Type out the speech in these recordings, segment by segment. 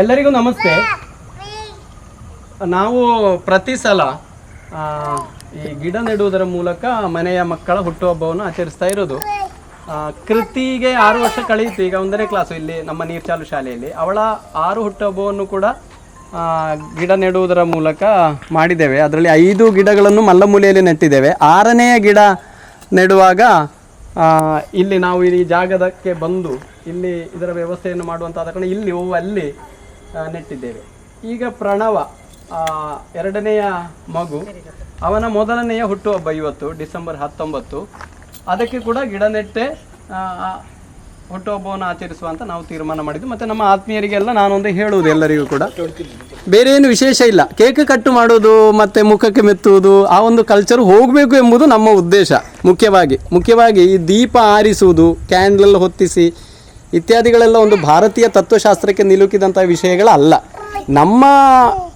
ಎಲ್ಲರಿಗೂ ನಮಸ್ತೆ. ನಾವು ಪ್ರತಿ ಸಲ ಈ ಗಿಡ ನೆಡುವುದರ ಮೂಲಕ ಮನೆಯ ಮಕ್ಕಳ ಹುಟ್ಟುಹಬ್ಬವನ್ನು ಆಚರಿಸ್ತಾ ಇರೋದು. ಕೃತಿಗೆ ಆರು ವರ್ಷ ಕಳೆಯಿತು. ಈಗ ಒಂದನೇ ಕ್ಲಾಸು ಇಲ್ಲಿ ನಮ್ಮ ನೀರ್ಚಾಲು ಶಾಲೆಯಲ್ಲಿ. ಅವಳ ಆರು ಹುಟ್ಟುಹಬ್ಬವನ್ನು ಕೂಡ ಗಿಡ ನೆಡುವುದರ ಮೂಲಕ ಮಾಡಿದ್ದೇವೆ. ಅದರಲ್ಲಿ ಐದು ಗಿಡಗಳನ್ನು ಮಲ್ಲಮೂಲೆಯಲ್ಲಿ ನೆಟ್ಟಿದ್ದೇವೆ. ಆರನೆಯ ಗಿಡ ನೆಡುವಾಗ ಇಲ್ಲಿ ನಾವು ಈ ಜಾಗದಕ್ಕೆ ಬಂದು, ಇಲ್ಲಿ ಇದರ ವ್ಯವಸ್ಥೆಯನ್ನು ಮಾಡುವಂತಾದ ಕಾರಣ ಇಲ್ಲಿ ಹೂವು ಅಲ್ಲಿ ನೆಟ್ಟಿದ್ದೇವೆ. ಈಗ ಪ್ರಣವ ಎರಡನೆಯ ಮಗು, ಅವನ ಮೊದಲನೆಯ ಹುಟ್ಟುಹಬ್ಬ ಇವತ್ತು, ಡಿಸೆಂಬರ್ ಹತ್ತೊಂಬತ್ತು. ಅದಕ್ಕೆ ಕೂಡ ಗಿಡ ನೆಟ್ಟೆ ಹುಟ್ಟುಹಬ್ಬವನ್ನು ಆಚರಿಸುವ ಅಂತ ನಾವು ತೀರ್ಮಾನ ಮಾಡಿದ್ದು. ಮತ್ತೆ ನಮ್ಮ ಆತ್ಮೀಯರಿಗೆಲ್ಲ ನಾನೊಂದು ಹೇಳುವುದು ಎಲ್ಲರಿಗೂ ಕೂಡ. ಬೇರೆ ಏನು ವಿಶೇಷ ಇಲ್ಲ. ಕೇಕ್ ಕಟ್ಟು ಮಾಡೋದು ಮತ್ತೆ ಮುಖಕ್ಕೆ ಮೆತ್ತುವುದು, ಆ ಒಂದು ಕಲ್ಚರ್ ಹೋಗಬೇಕು ಎಂಬುದು ನಮ್ಮ ಉದ್ದೇಶ. ಮುಖ್ಯವಾಗಿ ಮುಖ್ಯವಾಗಿ ಈ ದೀಪ ಆರಿಸುವುದು ಕ್ಯಾಂಡಲ್ ಹೊತ್ತಿಸಿ ಇತ್ಯಾದಿಗಳೆಲ್ಲ ಒಂದು ಭಾರತೀಯ ತತ್ವಶಾಸ್ತ್ರಕ್ಕೆ ನಿಲುಕಿದಂಥ ವಿಷಯಗಳಲ್ಲ. ನಮ್ಮ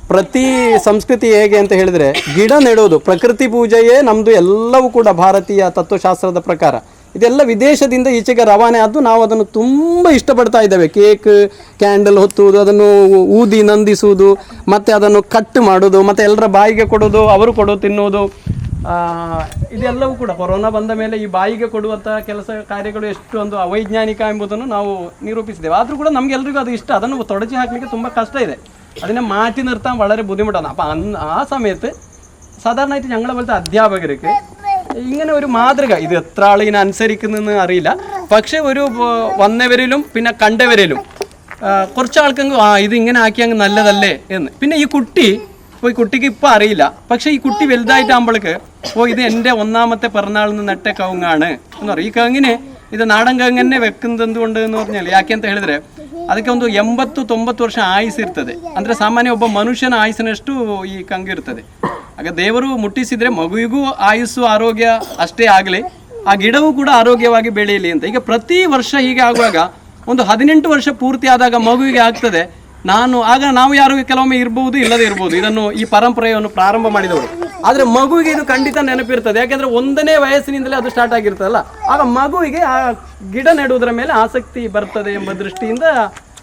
ಪ್ರತಿ ಸಂಸ್ಕೃತಿ ಹೇಗೆ ಅಂತ ಹೇಳಿದರೆ ಗಿಡ ನೆಡೋದು ಪ್ರಕೃತಿ ಪೂಜೆಯೇ ನಮ್ಮದು ಎಲ್ಲವೂ ಕೂಡ ಭಾರತೀಯ ತತ್ವಶಾಸ್ತ್ರದ ಪ್ರಕಾರ. ಇದೆಲ್ಲ ವಿದೇಶದಿಂದ ಈಚೆಗೆ ರವಾನೆ ಆದ್ದು ನಾವು ಅದನ್ನು ತುಂಬ ಇಷ್ಟಪಡ್ತಾ ಇದ್ದೇವೆ. ಕೇಕ್ ಕ್ಯಾಂಡಲ್ ಹೊತ್ತುವುದು ಅದನ್ನು ಊದಿ ನಂದಿಸುವುದು ಮತ್ತು ಅದನ್ನು ಕಟ್ ಮಾಡೋದು ಮತ್ತು ಎಲ್ಲರ ಬಾಯಿಗೆ ಕೊಡೋದು ಅವರು ಕೊಡೋದು ತಿನ್ನುವುದು. ಆ, ಇದೆಲ್ಲವೂ ಕೂಡ ಕೊರೋನಾ ಬಂದ ಮೇಲೆ ಈ ಬಾಯಿಗೆ ಕೊಡುವಂಥ ಕೆಲಸ ಕಾರ್ಯಗಳು ಎಷ್ಟು ಒಂದು ಅವೈಜ್ಞಾನಿಕ ಎಂಬುದನ್ನು ನಾವು ನಿರೂಪಿಸಿದ್ದೇವೆ ಆದರೂ ಕೂಡ ನಮಗೆಲ್ಲರಿಗೂ ಅದು ಇಷ್ಟ. ಅದನ್ನು ತೊಡಚಿ ಹಾಕಲಿಕ್ಕೆ ತುಂಬ ಕಷ್ಟ ಇದೆ. അതിനെ മാറ്റി നിർത്താൻ വളരെ ബുദ്ധിമുട്ടാണ്. അപ്പം അന്ന് ആ സമയത്ത് സാധാരണയായിട്ട് ഞങ്ങളെ പോലത്തെ അധ്യാപകർക്ക് ഇങ്ങനെ ഒരു മാതൃക ഇത് എത്ര ആൾ ഇതിനെ അനുസരിക്കുന്നതെന്ന് അറിയില്ല. പക്ഷെ ഒരു വന്നവരിലും പിന്നെ കണ്ടവരിലും കുറച്ച് ആൾക്കെങ്കിലും ആ ഇത് ഇങ്ങനെ ആക്കിയാൽ നല്ലതല്ലേ എന്ന്. പിന്നെ ഈ കുട്ടി ഇപ്പോൾ ഈ കുട്ടിക്ക് ഇപ്പം അറിയില്ല പക്ഷെ ഈ കുട്ടി വലുതായിട്ടാകുമ്പോഴേക്ക് ഓ ഇത് എൻ്റെ ഒന്നാമത്തെ പിറന്നാളിൽ നിന്ന് നട്ട കവുങ്ങാണ് എന്ന് പറയും ഈ കവുങ്ങിന് ಇದು ನಾಡನ್ ಗಂಗ್ ಅನ್ನೇ ವೆಕ್ಕಂದು ಎಂದುಕೊಂಡು എന്ന് പറഞ്ഞാൽ ಯಾಕೆ ಅಂತ ಹೇಳಿದ್ರೆ ಅದಕ್ಕೆ ಒಂದು ಎಂಬತ್ತು ತೊಂಬತ್ತು ವರ್ಷ ಆಯುಸ್ ಇರ್ತದೆ ಅಂದ್ರೆ ಸಾಮಾನ್ಯ ಒಬ್ಬ ಮನುಷ್ಯನ ಆಯುಸ್ಸಿನಷ್ಟು ಈ ಕಂಗು ಇರ್ತದೆ ಆಗ ದೇವರು ಮುಟ್ಟಿಸಿದ್ರೆ ಮಗುವಿಗೂ ಆಯುಸ್ಸು ಆರೋಗ್ಯ ಅಷ್ಟೇ ಆಗಲಿ ಆ ಗಿಡವೂ ಕೂಡ ಆರೋಗ್ಯವಾಗಿ ಬೆಳೆಯಲಿ ಅಂತ ಈಗ ಪ್ರತಿ ವರ್ಷ ಹೀಗೆ ಆಗುವಾಗ ಒಂದು ಹದಿನೆಂಟು ವರ್ಷ ಪೂರ್ತಿ ಆದಾಗ ಮಗುವಿಗೆ ಆಗ್ತದೆ ನಾನು, ಆಗ ನಾವು ಯಾರು ಕೆಲವೊಮ್ಮೆ ಇರ್ಬೋದು, ಇಲ್ಲದೆ ಇರ್ಬೋದು. ಇದನ್ನು ಈ ಪರಂಪರೆಯನ್ನು ಪ್ರಾರಂಭ ಮಾಡಿದವರು. ಆದರೆ ಮಗುವಿಗೆ ಇದು ಖಂಡಿತ ನೆನಪಿರ್ತದೆ. ಯಾಕೆಂದರೆ ಒಂದನೇ ವಯಸ್ಸಿನಿಂದಲೇ ಅದು ಸ್ಟಾರ್ಟ್ ಆಗಿರ್ತದಲ್ಲ. ಆಗ ಮಗುವಿಗೆ ಆ ಗಿಡ ನೆಡುವುದರ ಮೇಲೆ ಆಸಕ್ತಿ ಬರ್ತದೆ ಎಂಬ ದೃಷ್ಟಿಯಿಂದ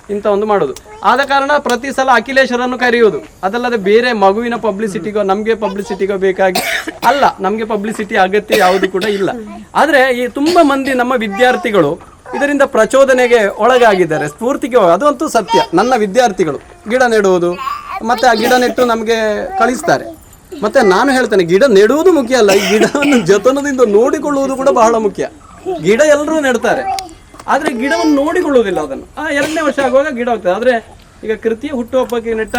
ಇಂಥ ಒಂದು ಮಾಡೋದು. ಆದ ಕಾರಣ ಪ್ರತಿ ಸಲ ಅಖಿಲೇಶ್ವರನ್ನು ಕರೆಯುವುದು. ಅದಲ್ಲದೆ ಬೇರೆ ಮಗುವಿನ ಪಬ್ಲಿಸಿಟಿಗೋ ನಮಗೆ ಪಬ್ಲಿಸಿಟಿಗೋ ಬೇಕಾಗಿ. ಅಲ್ಲ, ನಮಗೆ ಪಬ್ಲಿಸಿಟಿ ಅಗತ್ಯ ಯಾವುದು ಕೂಡ ಇಲ್ಲ. ಆದರೆ ಈ ತುಂಬ ಮಂದಿ ನಮ್ಮ ವಿದ್ಯಾರ್ಥಿಗಳು ಇದರಿಂದ ಪ್ರಚೋದನೆಗೆ ಒಳಗಾಗಿದ್ದಾರೆ. ಸ್ಫೂರ್ತಿಗೆ ಅದು ಅದಂತೂ ಸತ್ಯ. ನನ್ನ ವಿದ್ಯಾರ್ಥಿಗಳು, ಗಿಡ ನೆಡುವುದು, ಮತ್ತೆ ಆ ಗಿಡ ನೆಟ್ಟು ನಮಗೆ ಕಳಿಸ್ತಾರೆ. ಮತ್ತೆ ನಾನು ಹೇಳ್ತೇನೆ, ಗಿಡ ನೆಡುವುದು ಮುಖ್ಯ ಅಲ್ಲ, ಈ ಗಿಡವನ್ನು ಜತನದಿಂದ ನೋಡಿಕೊಳ್ಳುವುದು ಕೂಡ ಬಹಳ ಮುಖ್ಯ. ಗಿಡ ಎಲ್ಲರೂ ನೆಡ್ತಾರೆ, ಆದ್ರೆ ಗಿಡವನ್ನು ನೋಡಿಕೊಳ್ಳುವುದಿಲ್ಲ ಅದನ್ನು. ಆ ಎರಡನೇ ವರ್ಷ ಆಗುವಾಗ ಗಿಡ ಹೋಗ್ತದೆ. ಆದ್ರೆ ಈಗ ಕೃತಿಯ ಹುಟ್ಟುಹಬ್ಬಕ್ಕೆ ನೆಟ್ಟ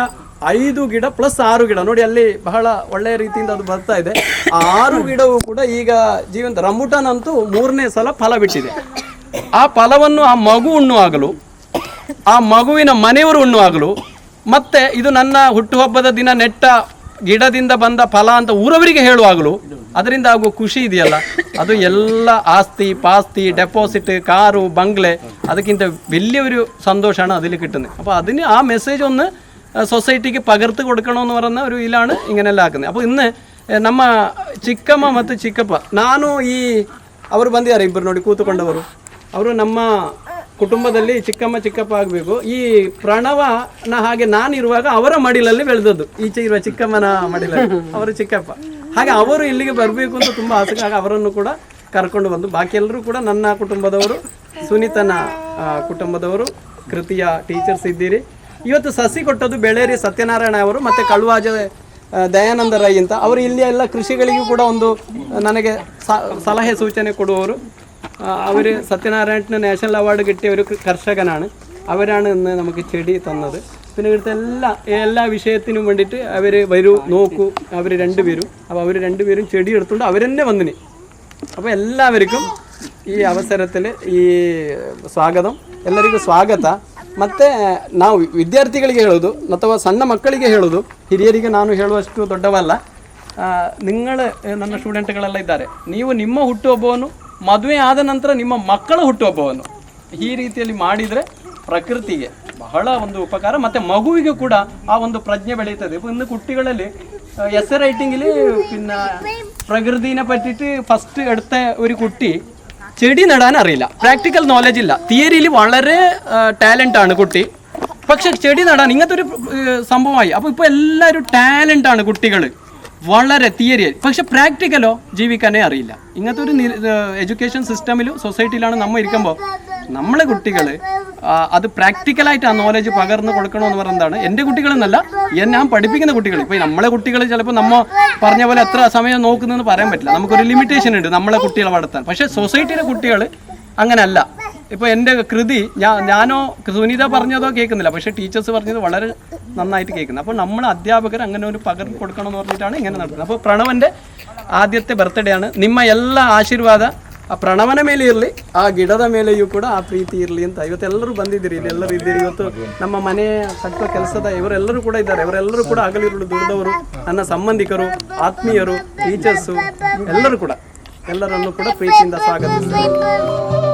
ಐದು ಗಿಡ ಪ್ಲಸ್ ಆರು ಗಿಡ. ನೋಡಿ, ಅಲ್ಲಿ ಬಹಳ ಒಳ್ಳೆಯ ರೀತಿಯಿಂದ ಅದು ಬರ್ತಾ ಇದೆ. ಆ ಆರು ಗಿಡವು ಕೂಡ ಈಗ ಜೀವಂತ. ರಮುಟಾನ್ ಅಂತೂ ಮೂರನೇ ಸಲ ಫಲ ಬಿಟ್ಟಿದೆ. ಆ ಫಲವನ್ನು ಆ ಮಗು ಉಣ್ಣುವಾಗಲು ಆ ಮಗುವಿನ ಮನೆಯವರು ಉಣ್ಣುವಾಗಲು ಮತ್ತೆ ಇದು ನನ್ನ ಹುಟ್ಟುಹಬ್ಬದ ದಿನ ನೆಟ್ಟ ಗಿಡದಿಂದ ಬಂದ ಫಲ ಅಂತ ಊರವರಿಗೆ ಹೇಳುವಾಗಲೂ ಅದರಿಂದ ಆಗುವ ಖುಷಿ ಇದೆಯಲ್ಲ ಅದು ಎಲ್ಲ ಆಸ್ತಿ ಪಾಸ್ತಿ ಡೆಪಾಸಿಟ್ കാറ് ബംഗ്ലെ ಅದಕ್ಕಿಂತ വലിയൊരു സന്തോഷമാണ് അതിൽ കിട്ടുന്നത് അപ്പോൾ അതിന് ആ മെസ്സേജ് ഒന്ന് സൊസൈറ്റിക്ക് പകർത്ത് കൊടുക്കണമെന്ന് പറയുന്ന ഒരു ഇതിലാണ് ഇങ്ങനെല്ലാം ആക്കുന്നത് അപ്പോൾ ഇന്ന് ഏ, ನಮ್ಮ ಚಿಕ್ಕಮ್ಮ ಮತ್ತು ಚಿಕ್ಕಪ್ಪ ನಾನು ಈ ಅವರು ಬಂದಿದ್ದಾರೆ ಇಬ್ಬರು ನೋಡಿ ಕೂತುಕೊಂಡವರು ಅವರು ನಮ್ಮ ಕುಟುಂಬದಲ್ಲಿ ಚಿಕ್ಕಮ್ಮ ಚಿಕ್ಕಪ್ಪ ಆಗಬೇಕು. ಈ ಪ್ರಣವನ ಹಾಗೆ ನಾನಿರುವಾಗ ಅವರ ಮಡಿಲಲ್ಲಿ ಬೆಳೆದದ್ದು. ಈಚೆ ಇರುವ ಚಿಕ್ಕಮ್ಮನ ಮಡಿಲಲ್ಲಿ. ಅವರು ಚಿಕ್ಕಪ್ಪ. ಹಾಗೆ ಅವರು ಇಲ್ಲಿಗೆ ಬರಬೇಕು ಅಂತ ತುಂಬ ಆಸಕ್ತಿ ಆಗ ಅವರನ್ನು ಕೂಡ ಕರ್ಕೊಂಡು ಬಂದು, ಬಾಕಿ ಎಲ್ಲರೂ ಕೂಡ ನನ್ನ ಕುಟುಂಬದವರು, ಸುನೀತನ ಕುಟುಂಬದವರು, ಕೃತಿಯ ಟೀಚರ್ಸ್ ಇದ್ದೀರಿ. ಇವತ್ತು ಸಸಿ ಕೊಟ್ಟದ್ದು ಬೆಳೇರಿ ಸತ್ಯನಾರಾಯಣ ಅವರು ಮತ್ತು ಕಳುವಾಜ ದಯಾನಂದ ರೈ ಅಂತ. ಅವರು ಇಲ್ಲಿ ಎಲ್ಲ ಕೃಷಿಗಳಿಗೂ ಕೂಡ ಒಂದು, ನನಗೆ ಸಲಹೆ ಸೂಚನೆ ಕೊಡುವವರು. അവർ സത്യനാരായണന് നാഷണൽ അവാർഡ് കിട്ടിയ ഒരു കർഷകനാണ് അവരാണ് ഇന്ന് നമുക്ക് ചെടി തന്നത് പിന്നെ ഇവിടുത്തെ എല്ലാ എല്ലാ വിഷയത്തിനും വേണ്ടിയിട്ട് അവർ വരൂ നോക്കൂ അവർ രണ്ടുപേരും അപ്പോൾ അവർ രണ്ടുപേരും ചെടി എടുത്തുകൊണ്ട് അവർ തന്നെ വന്നിന് അപ്പോൾ എല്ലാവർക്കും ಈ ಅವಸರದಲ್ಲಿ ಈ ಸ್ವಾಗತಂ ಎಲ್ಲರಿಗೂ ಸ್ವಾಗತ ಮತ್ತೆ ನಾವು ವಿದ್ಯಾರ್ಥಿಗಳಿಗೆ ಹೇಳೋದು ಅಥವಾ ಸಣ್ಣ ಮಕ್ಕಳಿಗೆ ಹೇಳೋದು ಹಿರಿಯರಿಗೆ ನಾನು ಹೇಳುವಷ್ಟು ದೊಡ್ಡವಲ್ಲ നിങ്ങൾ ನನ್ನ ಸ್ಟೂಡೆಂಟ್ಗಳೆಲ್ಲ ಇದ್ದಾರೆ ನೀವು ನಿಮ್ಮ ಹುಟ್ಟುಹಬ್ಬವನ್ನು ಮದುವೆ ಆದ ನಂತರ ನಿಮ್ಮ ಮಕ್ಕಳ ಹುಟ್ಟುಹಬ್ಬವನ್ನು ಈ ರೀತಿಯಲ್ಲಿ ಮಾಡಿದರೆ ಪ್ರಕೃತಿಗೆ ಬಹಳ ಒಂದು ಉಪಕಾರ ಮತ್ತೆ ಮಗುವಿಗೆ ಕೂಡ ಆ ಒಂದು പ്രജ്ഞ ಬೆಳೀತದೆ ഇപ്പൊ ഇന്ന് കുട്ടികളിൽ എസ് എ റൈറ്റിംഗിൽ പിന്നെ പ്രകൃതിനെ പറ്റിയിട്ട് ഫസ്റ്റ് എടുത്ത ഒരു കുട്ടി ചെടി നടാൻ അറിയില്ല പ്രാക്ടിക്കൽ നോളജ് ഇല്ല തിയറിയിൽ വളരെ ടാലൻ്റ് ആണ് കുട്ടി പക്ഷെ ചെടി നടാൻ ഇങ്ങനത്തെ ഒരു ഏർ, സംഭവമായി അപ്പോൾ ഇപ്പോൾ എല്ലാവരും ടാലൻ്റ് ആണ് കുട്ടികൾ വളരെ തിയറി പക്ഷെ പ്രാക്ടിക്കലോ ജീവിക്കാനേ അറിയില്ല. ഇങ്ങനത്തെ ഒരു എഡ്യൂക്കേഷൻ സിസ്റ്റമിലും സൊസൈറ്റിയിലാണ് നമ്മൾ ഇരിക്കുമ്പോൾ നമ്മളെ കുട്ടികൾ അത് പ്രാക്ടിക്കലായിട്ട് ആ നോളജ് പകർന്ന് കൊടുക്കണമെന്ന് പറയുന്നതാണ് എന്റെ കുട്ടികളെന്നല്ല ഞാൻ പഠിപ്പിക്കുന്ന കുട്ടികൾ ഇപ്പോൾ നമ്മളെ കുട്ടികൾ ചിലപ്പോൾ നമ്മൾ പറഞ്ഞ പോലെ എത്ര സമയം നോക്കുന്നതെന്ന് പറയാൻ പറ്റില്ല. നമുക്കൊരു ലിമിറ്റേഷൻ ഉണ്ട് നമ്മളെ കുട്ടികളെ വളർത്താൻ. പക്ഷേ സൊസൈറ്റിയിലെ കുട്ടികൾ അങ്ങനല്ല. ഇപ്പൊ എന്റെ കൃതി ഞാൻ ഞാനോ സുനിത പറഞ്ഞതോ കേൾക്കുന്നില്ല. പക്ഷെ ടീച്ചേഴ്സ് പറഞ്ഞത് വളരെ നന്നായിട്ട് കേൾക്കുന്നു. അപ്പൊ നമ്മൾ അധ്യാപകർ അങ്ങനെ ഒരു പകർന്നു കൊടുക്കണം എന്ന് പറഞ്ഞിട്ടാണ് ഇങ്ങനെ നടക്കുന്നത്. അപ്പൊ പ്രണവന്റെ ആദ്യത്തെ ബർത്ത്ഡേ ആണ്. നിമ്മ എല്ലാ ആശീർവാദ ആ പ്രണവന മേലെ ഇരളി ആ ഗിടത മേലെയും കൂടെ ആ പ്രീതി ഇരളിയും ദൈവത്തെ എല്ലാവരും ബന്ധിതിരില്ല എല്ലാവരും ഇതിരി ഇവത്തു നമ്മ മനെ സത്വ കെൽസത ഇവരെല്ലാരും കൂടെ ഇതാ ഇവരെല്ലാരും കൂടെ അകലിരുള്ള ദുരിതവരു അന്ന സംബന്ധിക്കരു ആത്മീയരു ടീച്ചേഴ്സും എല്ലാവരും കൂടെ എല്ലാരും കൂടെ പ്രീതിയുടെ സ്വാഗതം.